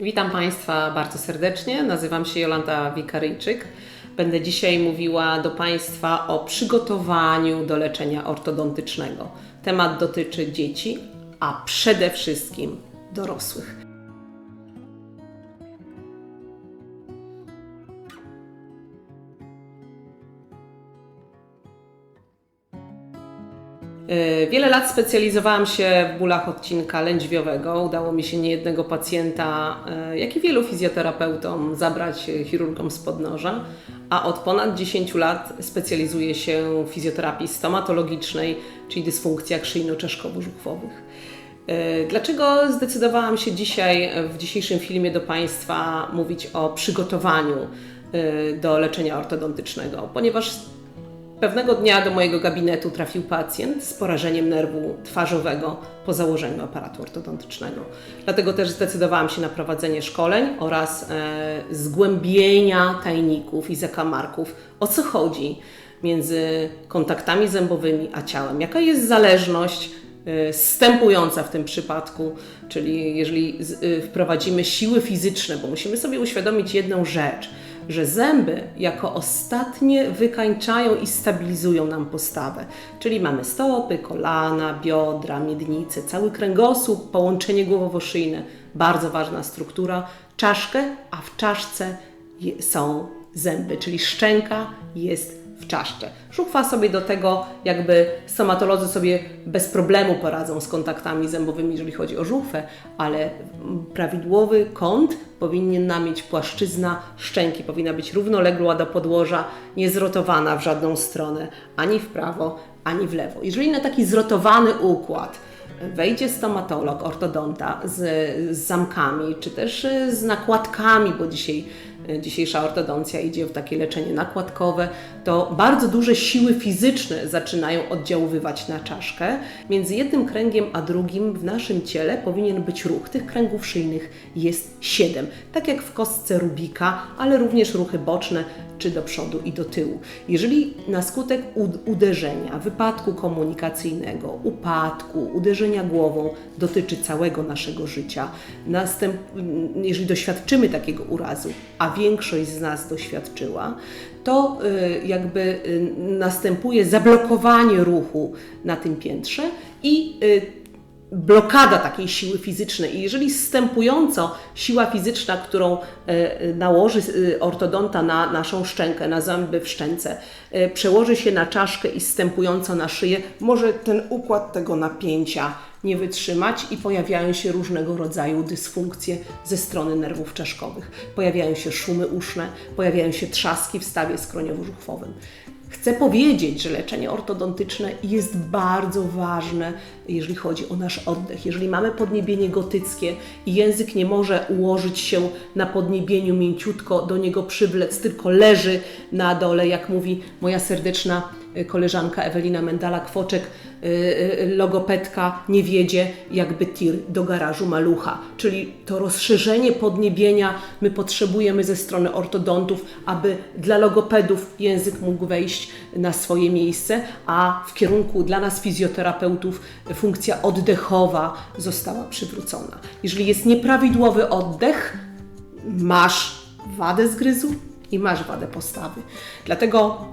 Witam Państwa bardzo serdecznie. Nazywam się Jolanta Wikaryjczyk. Będę dzisiaj mówiła do Państwa o przygotowaniu do leczenia ortodontycznego. Temat dotyczy dzieci, a przede wszystkim dorosłych. Wiele lat specjalizowałam się w bólach odcinka lędźwiowego. Udało mi się niejednego pacjenta, e, jak i wielu fizjoterapeutom, zabrać e, chirurgom z podnoża, a od ponad 10 lat specjalizuję się w fizjoterapii stomatologicznej, czyli dysfunkcjach szyjno-czaszkowo-żuchwowych. E, Dlaczego zdecydowałam się dzisiaj w dzisiejszym filmie do Państwa mówić o przygotowaniu e, do leczenia ortodontycznego? Ponieważ Pewnego dnia do mojego gabinetu trafił pacjent z porażeniem nerwu twarzowego po założeniu aparatu ortodontycznego. Dlatego też zdecydowałam się na prowadzenie szkoleń oraz e, zgłębienia tajników i zakamarków, o co chodzi między kontaktami zębowymi a ciałem. Jaka jest zależność e, stępująca w tym przypadku, czyli jeżeli y, wprowadzimy siły fizyczne, bo musimy sobie uświadomić jedną rzecz, że zęby jako ostatnie wykańczają i stabilizują nam postawę. Czyli mamy stopy, kolana, biodra, miednice, cały kręgosłup, połączenie głowowo-szyjne, bardzo ważna struktura, czaszkę, a w czaszce są zęby, czyli szczęka jest w czaszce. Żuchwa sobie do tego, jakby stomatolodzy sobie bez problemu poradzą z kontaktami zębowymi, jeżeli chodzi o żuchwę, ale prawidłowy kąt powinien nam mieć płaszczyzna szczęki, powinna być równoległa do podłoża, niezrotowana w żadną stronę, ani w prawo, ani w lewo. Jeżeli na taki zrotowany układ wejdzie stomatolog, ortodonta z, z zamkami, czy też z nakładkami, bo dzisiaj, dzisiejsza ortodoncja idzie w takie leczenie nakładkowe, to bardzo duże siły fizyczne zaczynają oddziaływać na czaszkę. Między jednym kręgiem a drugim w naszym ciele powinien być ruch. Tych kręgów szyjnych jest siedem, tak jak w kostce Rubika, ale również ruchy boczne, czy do przodu i do tyłu. Jeżeli na skutek uderzenia, wypadku komunikacyjnego, upadku, uderzenia głową dotyczy całego naszego życia, następ, jeżeli doświadczymy takiego urazu, a większość z nas doświadczyła, to y, jakby y, następuje zablokowanie ruchu na tym piętrze i y, blokada takiej siły fizycznej. I jeżeli stępująco siła fizyczna, którą e, nałoży e, ortodonta na naszą szczękę, na zęby w szczęce, e, przełoży się na czaszkę i stępująco na szyję, może ten układ tego napięcia nie wytrzymać i pojawiają się różnego rodzaju dysfunkcje ze strony nerwów czaszkowych. Pojawiają się szumy uszne, pojawiają się trzaski w stawie skroniowo-żuchwowym. Chcę powiedzieć, że leczenie ortodontyczne jest bardzo ważne, jeżeli chodzi o nasz oddech. Jeżeli mamy podniebienie gotyckie i język nie może ułożyć się na podniebieniu mięciutko, do niego przywlec, tylko leży na dole, jak mówi moja serdeczna koleżanka Ewelina Mendala-Kwoczek, logopedka nie wiedzie jakby tir do garażu malucha. Czyli to rozszerzenie podniebienia my potrzebujemy ze strony ortodontów, aby dla logopedów język mógł wejść na swoje miejsce, a w kierunku dla nas fizjoterapeutów funkcja oddechowa została przywrócona. Jeżeli jest nieprawidłowy oddech, masz wadę zgryzu i masz wadę postawy. Dlatego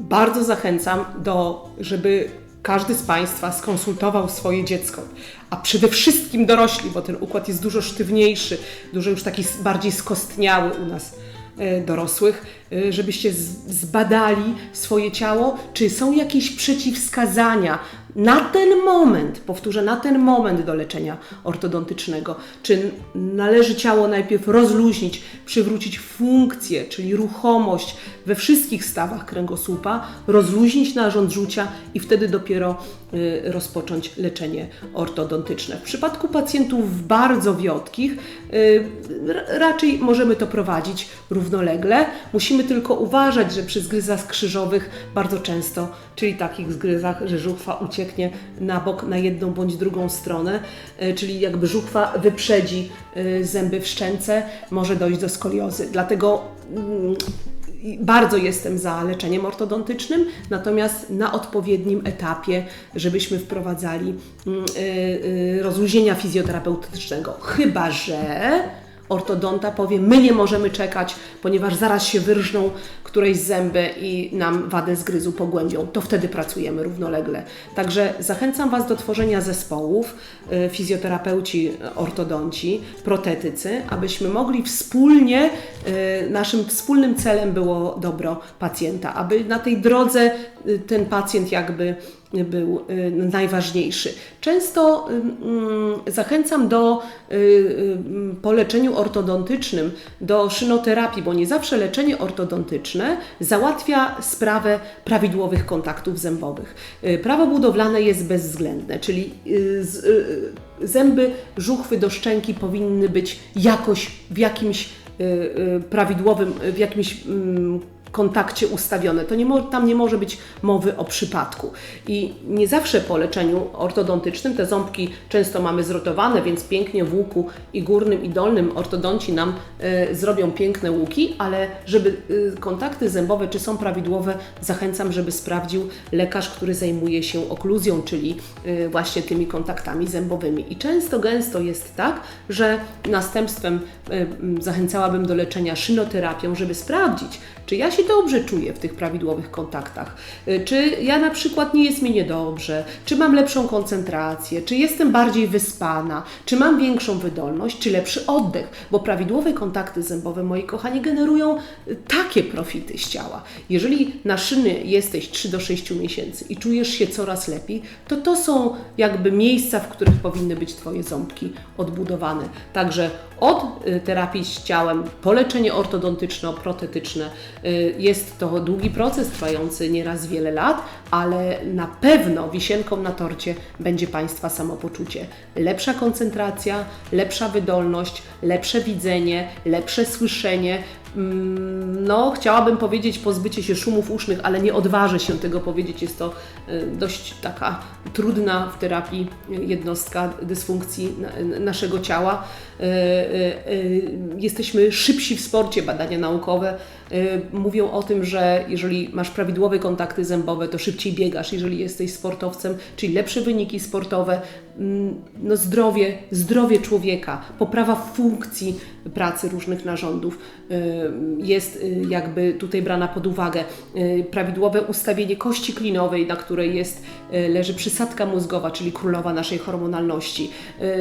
bardzo zachęcam do, żeby każdy z Państwa skonsultował swoje dziecko, a przede wszystkim dorośli, bo ten układ jest dużo sztywniejszy, dużo już taki bardziej skostniały u nas e, dorosłych, żebyście z- zbadali swoje ciało, czy są jakieś przeciwwskazania na ten moment, powtórzę, na ten moment do leczenia ortodontycznego, czy należy ciało najpierw rozluźnić, przywrócić funkcję, czyli ruchomość we wszystkich stawach kręgosłupa, rozluźnić narząd rzucia i wtedy dopiero y, rozpocząć leczenie ortodontyczne. W przypadku pacjentów bardzo wiotkich y, ra- raczej możemy to prowadzić równolegle. Musimy tylko uważać, że przy zgryzach krzyżowych bardzo często, czyli takich zgryzach, że żuchwa ucieknie na bok na jedną bądź drugą stronę, y, czyli jakby żuchwa wyprzedzi y, zęby w szczęce, może dojść do skoliozy. Dlatego mm, bardzo jestem za leczeniem ortodontycznym, natomiast na odpowiednim etapie, żebyśmy wprowadzali mm, y, rozluźnienia fizjoterapeutycznego. Chyba, że ortodonta powie, my nie możemy czekać, ponieważ zaraz się wyrżną któreś zęby i nam wadę zgryzu pogłębią. To wtedy pracujemy równolegle. Także zachęcam Was do tworzenia zespołów, y, fizjoterapeuci, ortodonci, protetycy, abyśmy mogli wspólnie, y, naszym wspólnym celem było dobro pacjenta, aby na tej drodze y, ten pacjent jakby był y, najważniejszy. Często y, zachęcam do y, po leczeniu ortodontycznym, do szynoterapii, bo nie zawsze leczenie ortodontyczne załatwia sprawę prawidłowych kontaktów zębowych. Prawo budowlane jest bezwzględne, czyli zęby żuchwy do szczęki powinny być jakoś w jakimś prawidłowym, w jakimś mm, kontakcie ustawione. To nie tam nie może być mowy o przypadku. I nie zawsze po leczeniu ortodontycznym te ząbki często mamy zrotowane, więc pięknie w łuku i górnym i dolnym ortodonci nam y, zrobią piękne łuki, ale żeby y, kontakty zębowe czy są prawidłowe, zachęcam, żeby sprawdził lekarz, który zajmuje się okluzją, czyli y, właśnie tymi kontaktami zębowymi. I często gęsto jest tak, że następstwem zachęcałabym do leczenia szynoterapią, żeby sprawdzić, czy ja się dobrze czuję w tych prawidłowych kontaktach, y, czy ja na przykład nie jest mi niedobrze, czy mam lepszą koncentrację, czy jestem bardziej wyspana, czy mam większą wydolność, czy lepszy oddech, bo prawidłowe kontakty zębowe, moi kochani, generują y, takie profity z ciała. Jeżeli na szyny jesteś 3 do 6 miesięcy i czujesz się coraz lepiej, to to są jakby miejsca, w których powinny być Twoje ząbki odbudowane. Także od y, terapii z ciałem, po leczenie ortodontyczno-protetyczne. Jest to długi proces trwający nieraz wiele lat, ale na pewno wisienką na torcie będzie Państwa samopoczucie. Lepsza koncentracja, lepsza wydolność, lepsze widzenie, lepsze słyszenie, no, chciałabym powiedzieć pozbycie się szumów usznych, ale nie odważę się tego powiedzieć. Jest to y, dość taka trudna w terapii jednostka dysfunkcji naszego ciała. Y, y, jesteśmy szybsi w sporcie, badania naukowe mówią o tym, że jeżeli masz prawidłowe kontakty zębowe, to szybciej biegasz, jeżeli jesteś sportowcem, czyli lepsze wyniki sportowe, mm, no zdrowie, zdrowie człowieka, poprawa funkcji pracy różnych narządów jest y, jakby tutaj brana pod uwagę. Y, prawidłowe ustawienie kości klinowej, na której jest, y, leży przysadka mózgowa, czyli królowa naszej hormonalności.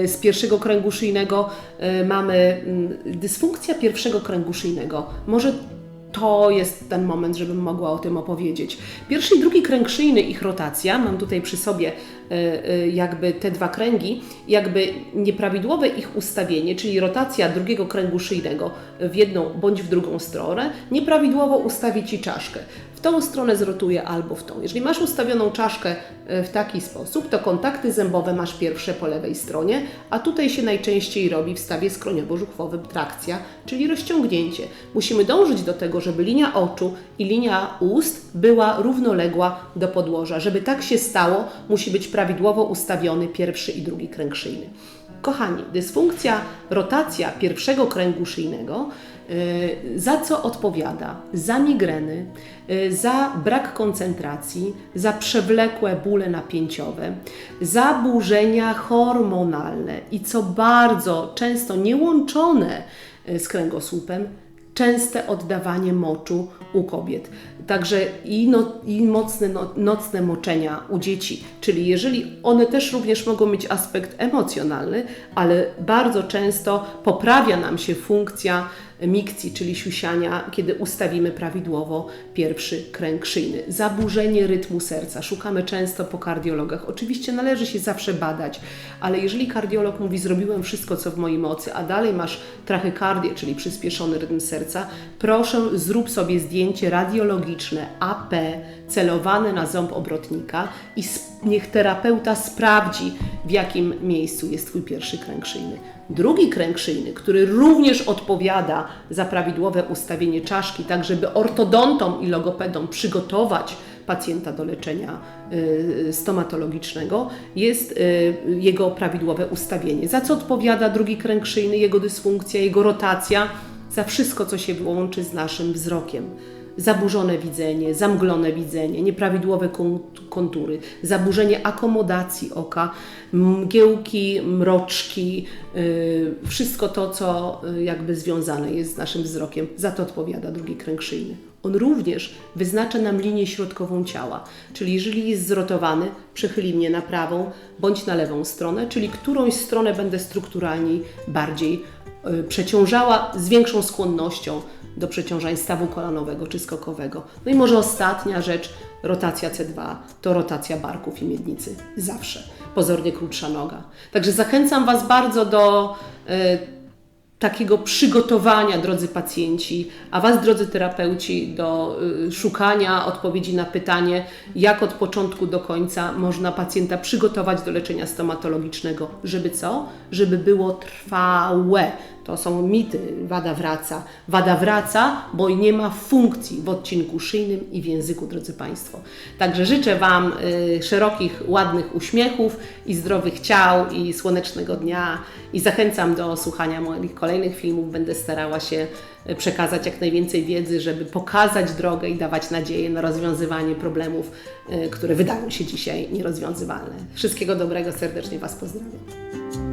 Z pierwszego kręgu szyjnego mamy mm, dysfunkcja pierwszego kręgu szyjnego. Może to jest ten moment, żebym mogła o tym opowiedzieć. Pierwszy i drugi kręg szyjny, ich rotacja, mam tutaj przy sobie e, e, jakby te dwa kręgi, jakby nieprawidłowe ich ustawienie, czyli rotacja drugiego kręgu szyjnego w jedną bądź w drugą stronę, nieprawidłowo ustawi Ci czaszkę tą stronę zrotuję albo w tą. Jeżeli masz ustawioną czaszkę e, w taki sposób, to kontakty zębowe masz pierwsze po lewej stronie, a tutaj się najczęściej robi w stawie skroniowo-żuchwowym trakcja, czyli rozciągnięcie. Musimy dążyć do tego, żeby linia oczu i linia ust była równoległa do podłoża. Żeby tak się stało, musi być prawidłowo ustawiony pierwszy i drugi kręg szyjny. Kochani, dysfunkcja, rotacja pierwszego kręgu szyjnego za co odpowiada? Za migreny, y, za brak koncentracji, za przewlekłe bóle napięciowe, zaburzenia hormonalne i co bardzo często niełączone y, z kręgosłupem, częste oddawanie moczu u kobiet. Także i, no, i mocne no, nocne moczenia u dzieci, czyli jeżeli one też również mogą mieć aspekt emocjonalny, ale bardzo często poprawia nam się funkcja mikcji, czyli siusiania, kiedy ustawimy prawidłowo pierwszy kręg szyjny. Zaburzenie rytmu serca. Szukamy często po kardiologach. Oczywiście należy się zawsze badać, ale jeżeli kardiolog mówi, zrobiłem wszystko, co w mojej mocy, a dalej masz trachykardię, czyli przyspieszony rytm serca, proszę zrób sobie zdjęcie AP, celowane na ząb obrotnika i niech terapeuta sprawdzi, w jakim miejscu jest Twój pierwszy kręg szyjny. Drugi kręg szyjny, który również odpowiada za prawidłowe ustawienie czaszki, tak żeby ortodontom i logopedom przygotować pacjenta do leczenia y, stomatologicznego, jest y, jego prawidłowe ustawienie. Za co odpowiada drugi kręg szyjny, jego dysfunkcja, jego rotacja, za wszystko, co się łączy z naszym wzrokiem zaburzone widzenie, zamglone widzenie, nieprawidłowe kon- kontury, zaburzenie akomodacji oka, mgiełki, mroczki, yy, wszystko to, co yy, jakby związane jest z naszym wzrokiem. Za to odpowiada drugi kręg szyjny. On również wyznacza nam linię środkową ciała, czyli jeżeli jest zrotowany, przechyli mnie na prawą bądź na lewą stronę, czyli którąś stronę będę strukturalniej bardziej y, przeciążała z większą skłonnością do przeciążań stawu kolanowego czy skokowego. No i może ostatnia rzecz, rotacja C2 to rotacja barków i miednicy. Zawsze. Pozornie krótsza noga. Także zachęcam Was bardzo do y, takiego przygotowania, drodzy pacjenci, a Was, drodzy terapeuci, do y, szukania odpowiedzi na pytanie, jak od początku do końca można pacjenta przygotować do leczenia stomatologicznego, żeby co? Żeby było trwałe. To są mity. Wada wraca. Wada wraca, bo nie ma funkcji w odcinku szyjnym i w języku, drodzy Państwo. Także życzę Wam y, szerokich, ładnych uśmiechów i zdrowych ciał i słonecznego dnia i zachęcam do słuchania moich kolejnych filmów. Będę starała się y, przekazać jak najwięcej wiedzy, żeby pokazać drogę i dawać nadzieję na rozwiązywanie problemów, y, które wydają się dzisiaj nierozwiązywalne. Wszystkiego dobrego, serdecznie Was pozdrawiam.